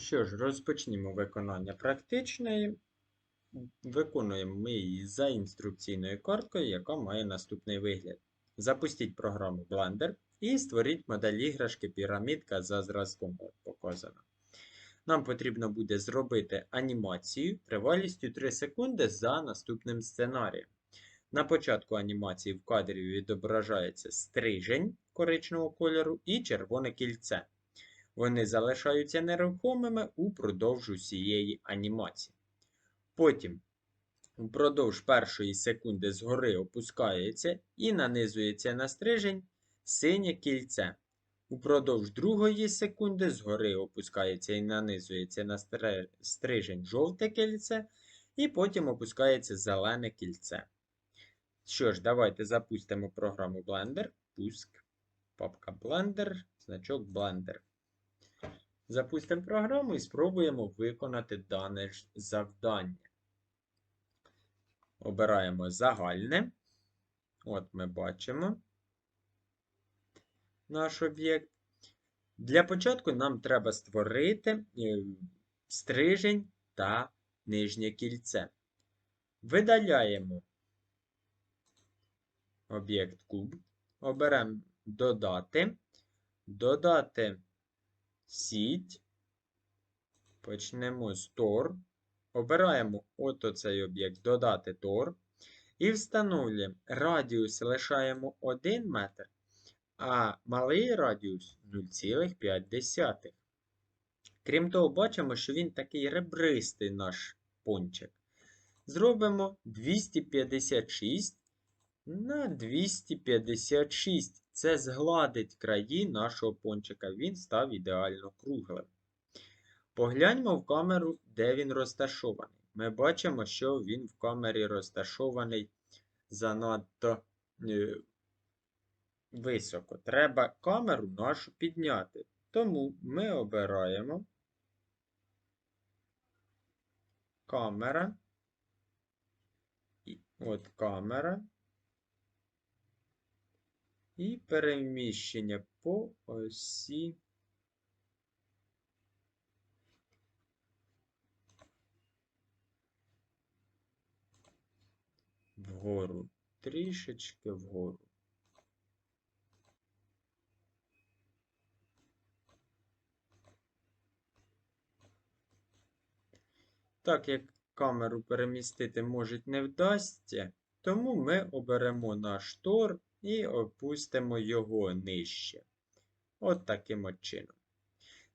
Що ж, розпочнімо виконання практичної. Виконуємо ми її за інструкційною карткою, яка має наступний вигляд. Запустіть програму Blender і створіть модель іграшки пірамідка за зразком як показано. Нам потрібно буде зробити анімацію тривалістю 3 секунди за наступним сценарієм. На початку анімації в кадрі відображається стрижень коричневого кольору і червоне кільце. Вони залишаються нерухомими упродовж усієї анімації. Потім упродовж першої секунди згори опускається і нанизується на стрижень синє кільце. Упродовж другої секунди згори опускається і нанизується на стрижень жовте кільце, і потім опускається зелене кільце. Що ж, давайте запустимо програму Blender. Пуск. Папка Blender, значок Blender. Запустимо програму і спробуємо виконати дане завдання. Обираємо загальне. От ми бачимо наш об'єкт. Для початку нам треба створити е, стрижень та нижнє кільце. Видаляємо об'єкт куб. Оберемо додати. Додати сіть. Почнемо з Tor. Обираємо от оцей об'єкт додати Tor. І встановлюємо радіус лишаємо 1 метр, а малий радіус 0,5. Крім того, бачимо, що він такий ребристий наш пончик. Зробимо 256 на 256. Це згладить краї нашого пончика. Він став ідеально круглим. Погляньмо в камеру, де він розташований. Ми бачимо, що він в камері розташований занадто е, високо. Треба камеру нашу підняти. Тому ми обираємо камера. От камера. І переміщення по осі. Вгору. Трішечки вгору. Так як камеру перемістити може не вдасться, тому ми оберемо наш тор і опустимо його нижче. От таким от чином.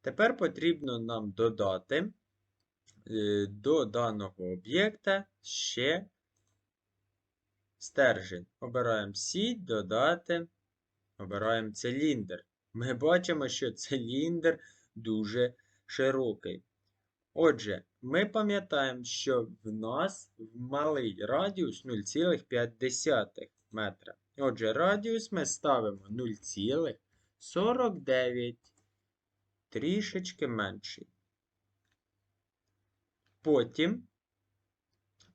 Тепер потрібно нам додати е, до даного об'єкта ще стержень. Обираємо сіть, додати, обираємо циліндр. Ми бачимо, що циліндр дуже широкий. Отже, ми пам'ятаємо, що в нас малий радіус 0,5 метра. Отже, радіус ми ставимо 0,49, трішечки менший. Потім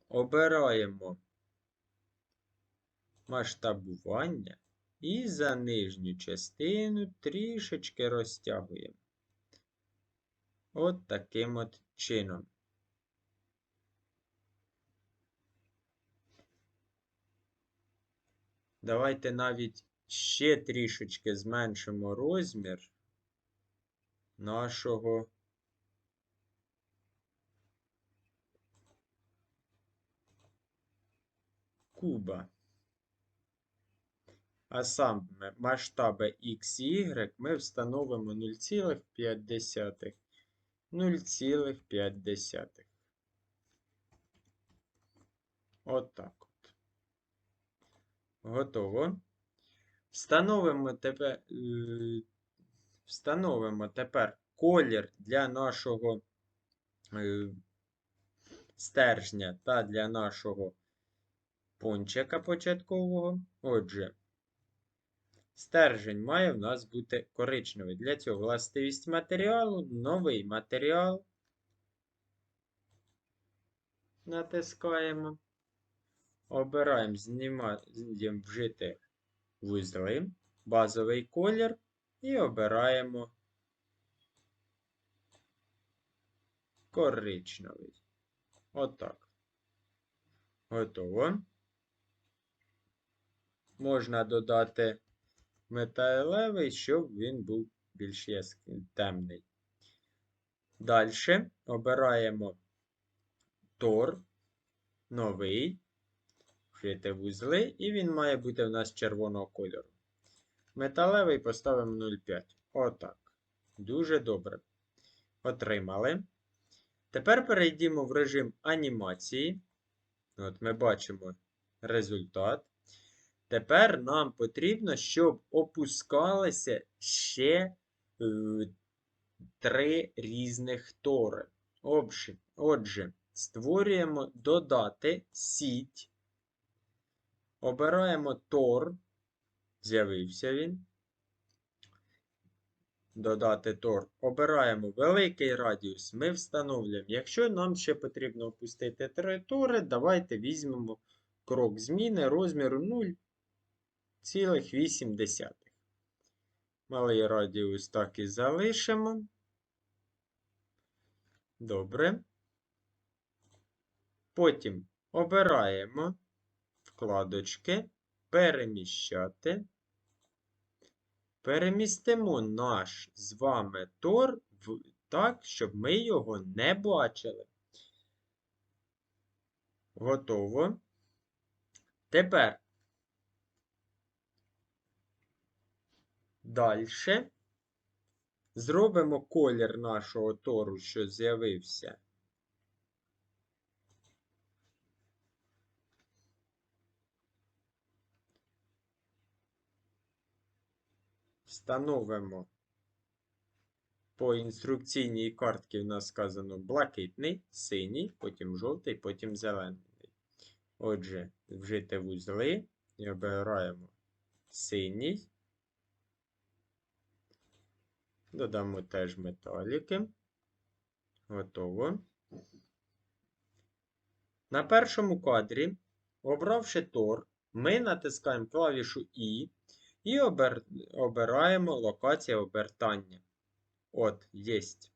обираємо масштабування і за нижню частину трішечки розтягуємо. От таким от чином. Давайте навіть ще трішечки зменшимо розмір нашого куба. А саме масштаби x і y ми встановимо 0,5. 0,5. Отак от. Готово. Встановимо тепер, е, встановимо тепер колір для нашого е, стержня та для нашого пончика початкового. Отже, стержень має в нас бути коричневий. Для цього властивість матеріалу, новий матеріал. Натискаємо. Обираємо знімаємо вжити вузли, базовий колір і обираємо коричневий. Отак. Готово. Можна додати металевий, щоб він був більш яск- темний. Далі обираємо тор, новий, вшити вузли, і він має бути в нас червоного кольору. Металевий поставимо 0,5. Отак. Дуже добре. Отримали. Тепер перейдімо в режим анімації. От ми бачимо результат. Тепер нам потрібно, щоб опускалися ще е, три різних тори. Отже, створюємо додати сіть. Обираємо тор. З'явився він. Додати тор. Обираємо великий радіус. Ми встановлюємо. Якщо нам ще потрібно опустити три тори, давайте візьмемо крок зміни розміру 0,8. Малий радіус так і залишимо. Добре. Потім обираємо вкладочки, переміщати. Перемістимо наш з вами тор в, так, щоб ми його не бачили. Готово. Тепер далі зробимо колір нашого тору, що з'явився. Встановимо по інструкційній картці в нас сказано блакитний, синій, потім жовтий, потім зелений. Отже, вжити вузли і обираємо синій. Додамо теж металіки. Готово. На першому кадрі, обравши тор, ми натискаємо клавішу І і обер... обираємо локація обертання. От, єсть.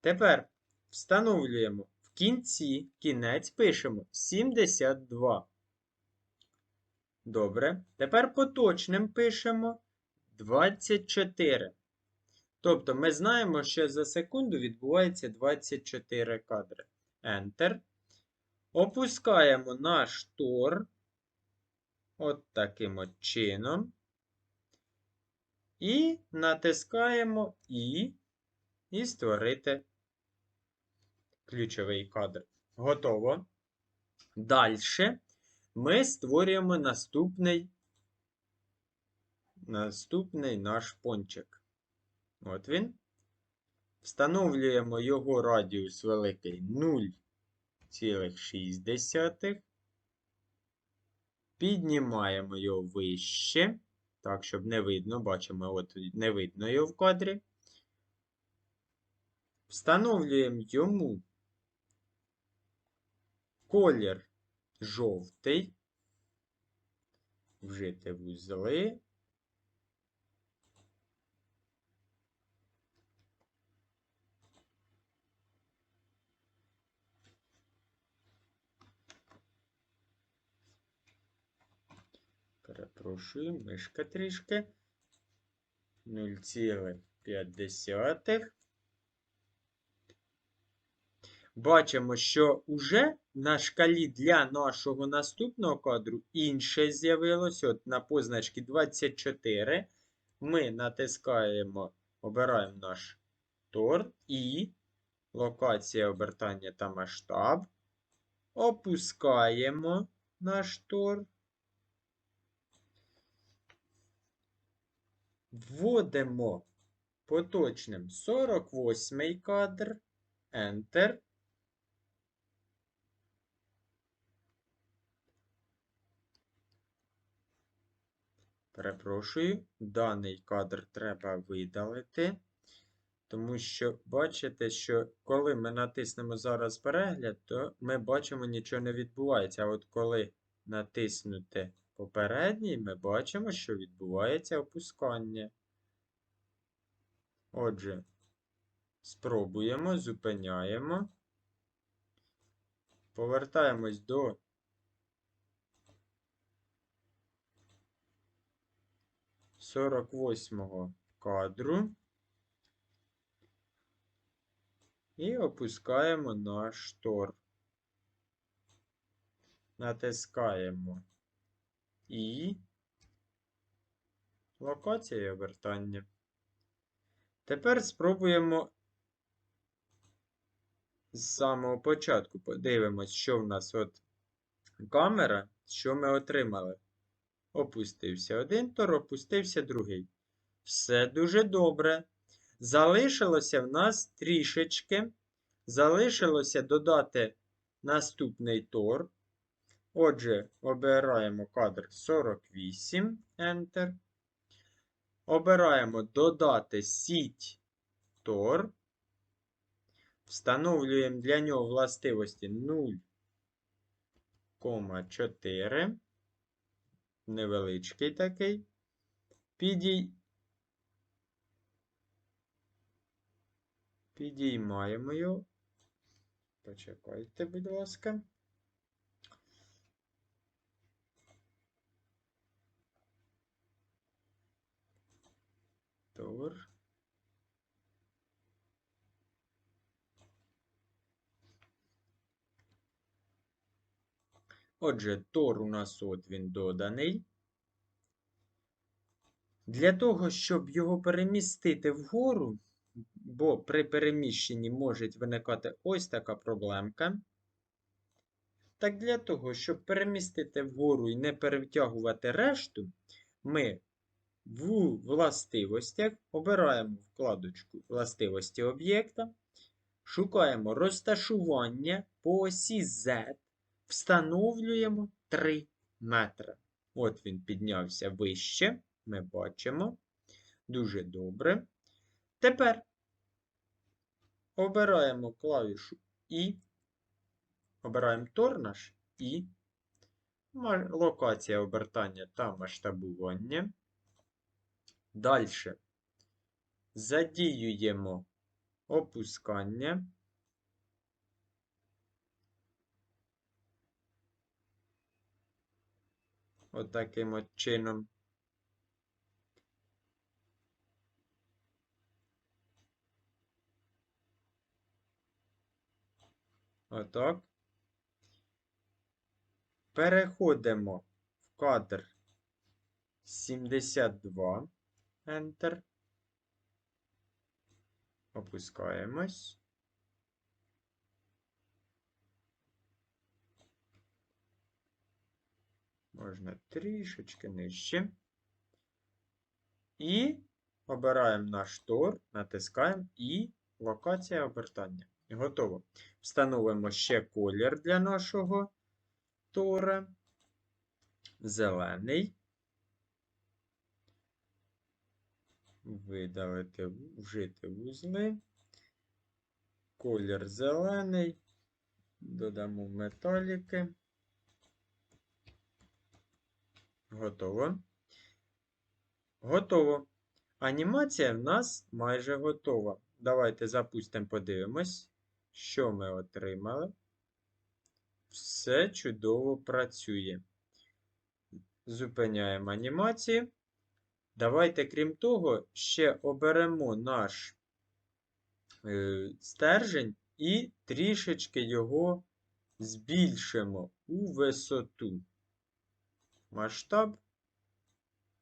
Тепер встановлюємо в кінці, кінець пишемо 72. Добре. Тепер поточним пишемо 24. Тобто ми знаємо, що за секунду відбувається 24 кадри. Enter. Опускаємо наш тор. От таким от чином. І натискаємо І. І створити ключовий кадр. Готово. Далі ми створюємо наступний, наступний наш пончик. От він. Встановлюємо його радіус великий 0,6. Піднімаємо його вище. Так, щоб не видно, бачимо, от не видно його в кадрі. Встановлюємо йому колір жовтий, вжити вузли. Перепрошую, мишка трішки. 0,5. Бачимо, що уже на шкалі для нашого наступного кадру інше з'явилося. От на позначці 24 ми натискаємо, обираємо наш торт і локація обертання та масштаб. Опускаємо наш торт. Вводимо поточним 48 кадр, Enter. Перепрошую, даний кадр треба видалити, тому що бачите, що коли ми натиснемо зараз перегляд, то ми бачимо, нічого не відбувається. А от коли натиснути попередній, ми бачимо, що відбувається опускання. Отже, Спробуємо, зупиняємо. Повертаємось до сорок восьмого кадру. І опускаємо наш тор. Натискаємо І. Локація обертання. Тепер спробуємо з самого початку. Подивимось, що в нас от камера, що ми отримали. Опустився один тор, опустився другий. Все дуже добре. Залишилося в нас трішечки. Залишилося додати наступний тор. Отже, обираємо кадр 48, Enter. Обираємо додати сіть Тор. Встановлюємо для нього властивості 0,4. Невеличкий такий. Підій... Підіймаємо його. Почекайте, будь ласка. Тор. Отже, Тор у нас от він доданий. Для того, щоб його перемістити вгору, бо при переміщенні може виникати ось така проблемка. Так для того, щоб перемістити вгору і не перевтягувати решту, ми в властивостях обираємо вкладочку Властивості об'єкта, шукаємо розташування по осі Z, встановлюємо 3 метри. От він піднявся вище, ми бачимо. Дуже добре. Тепер обираємо клавішу І, обираємо тор наш І, локація обертання та масштабування. Далі задіюємо опускання. Отаким от, от чином. Отак. Переходимо в кадр 72. Enter. Опускаємось. Можна трішечки нижче. І обираємо наш тор, натискаємо і локація обертання. Готово. Встановимо ще колір для нашого тора. Зелений. Видалити вжити вузли. Колір зелений. Додамо металіки. Готово. Готово. Анімація в нас майже готова. Давайте запустимо, подивимось, що ми отримали. Все чудово працює. Зупиняємо анімацію. Давайте, крім того, ще оберемо наш е, стержень і трішечки його збільшимо у висоту. Масштаб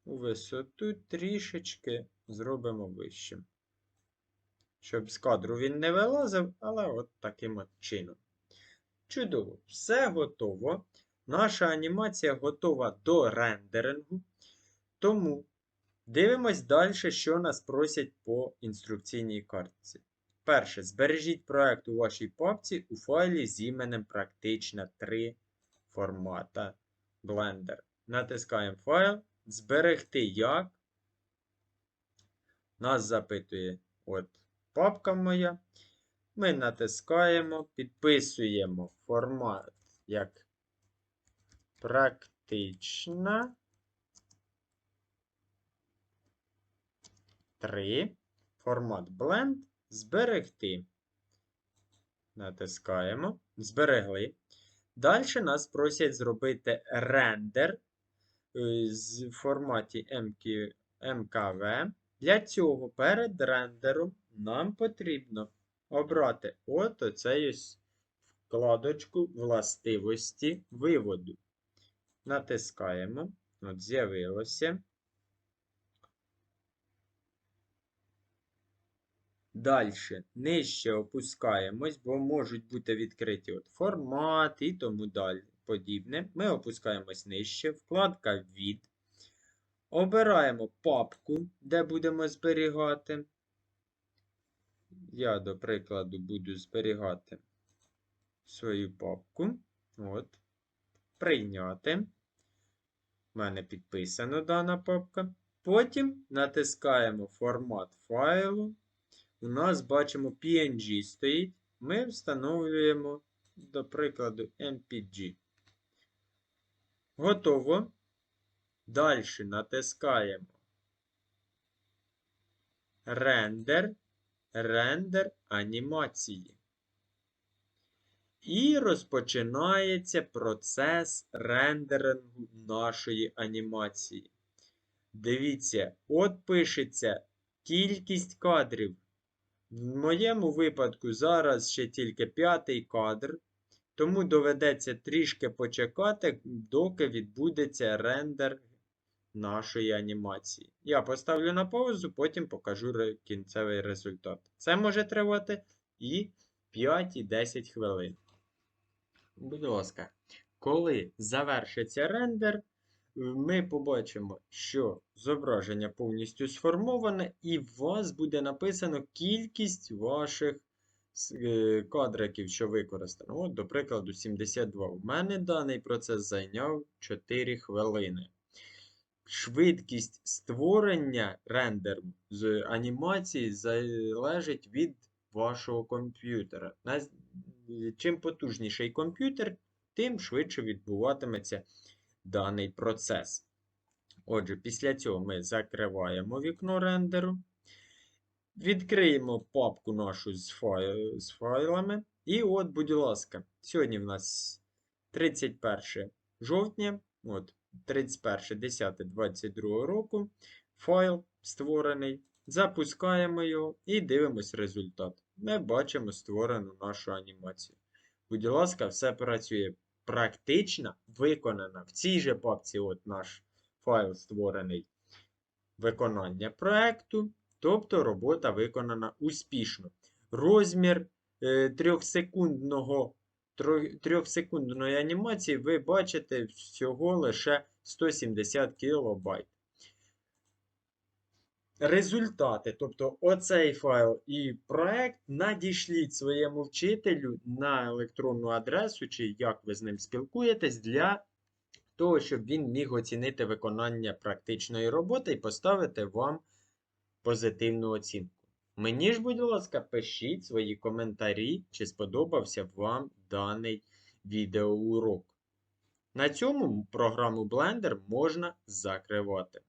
у висоту трішечки зробимо вищим. Щоб з кадру він не вилазив, але от таким от чином. Чудово, все готово. Наша анімація готова до рендерингу. Тому Дивимось далі, що нас просять по інструкційній картці. Перше, збережіть проект у вашій папці у файлі з іменем Практична 3 формата Blender. Натискаємо файл. Зберегти як. Нас запитує от папка моя. Ми натискаємо, підписуємо формат як практична. 3. Формат Blend. Зберегти. Натискаємо. Зберегли. Далі нас просять зробити рендер е, з форматі MQ, МКВ. Для цього перед рендером нам потрібно обрати от оцей ось вкладочку властивості виводу. Натискаємо. От з'явилося. Далі нижче опускаємось, бо можуть бути відкриті от формат і тому далі подібне. Ми опускаємось нижче, вкладка від. Обираємо папку, де будемо зберігати. Я, до прикладу, буду зберігати свою папку. От. Прийняти. У мене підписана дана папка. Потім натискаємо формат файлу. У нас бачимо PNG стоїть. Ми встановлюємо, до прикладу, MPG. Готово. Далі натискаємо рендер, рендер анімації. І розпочинається процес рендерингу нашої анімації. Дивіться, от пишеться кількість кадрів. В моєму випадку зараз ще тільки п'ятий кадр, тому доведеться трішки почекати, доки відбудеться рендер нашої анімації. Я поставлю на паузу, потім покажу кінцевий результат. Це може тривати і 5 і 10 хвилин. Будь ласка, коли завершиться рендер, ми побачимо, що зображення повністю сформоване, і у вас буде написано кількість ваших е, кадриків, що використано. От, до прикладу, 72. У мене даний процес зайняв 4 хвилини. Швидкість створення рендеру з анімації залежить від вашого комп'ютера. Чим потужніший комп'ютер, тим швидше відбуватиметься даний процес. Отже, після цього ми закриваємо вікно рендеру. Відкриємо папку нашу з, файл, з файлами. І от, будь ласка, сьогодні в нас 31 жовтня, от 31.10.22 року. Файл створений. Запускаємо його і дивимось результат. Ми бачимо створену нашу анімацію. Будь ласка, все працює практично виконана. В цій же папці от наш файл створений виконання проекту. Тобто робота виконана успішно. Розмір е, трьохсекундного, трьохсекундної анімації ви бачите всього лише 170 кБ. Результати, тобто оцей файл і проект, надішліть своєму вчителю на електронну адресу, чи як ви з ним спілкуєтесь, для того, щоб він міг оцінити виконання практичної роботи і поставити вам позитивну оцінку. Мені ж, будь ласка, пишіть свої коментарі, чи сподобався вам даний відеоурок. На цьому програму Blender можна закривати.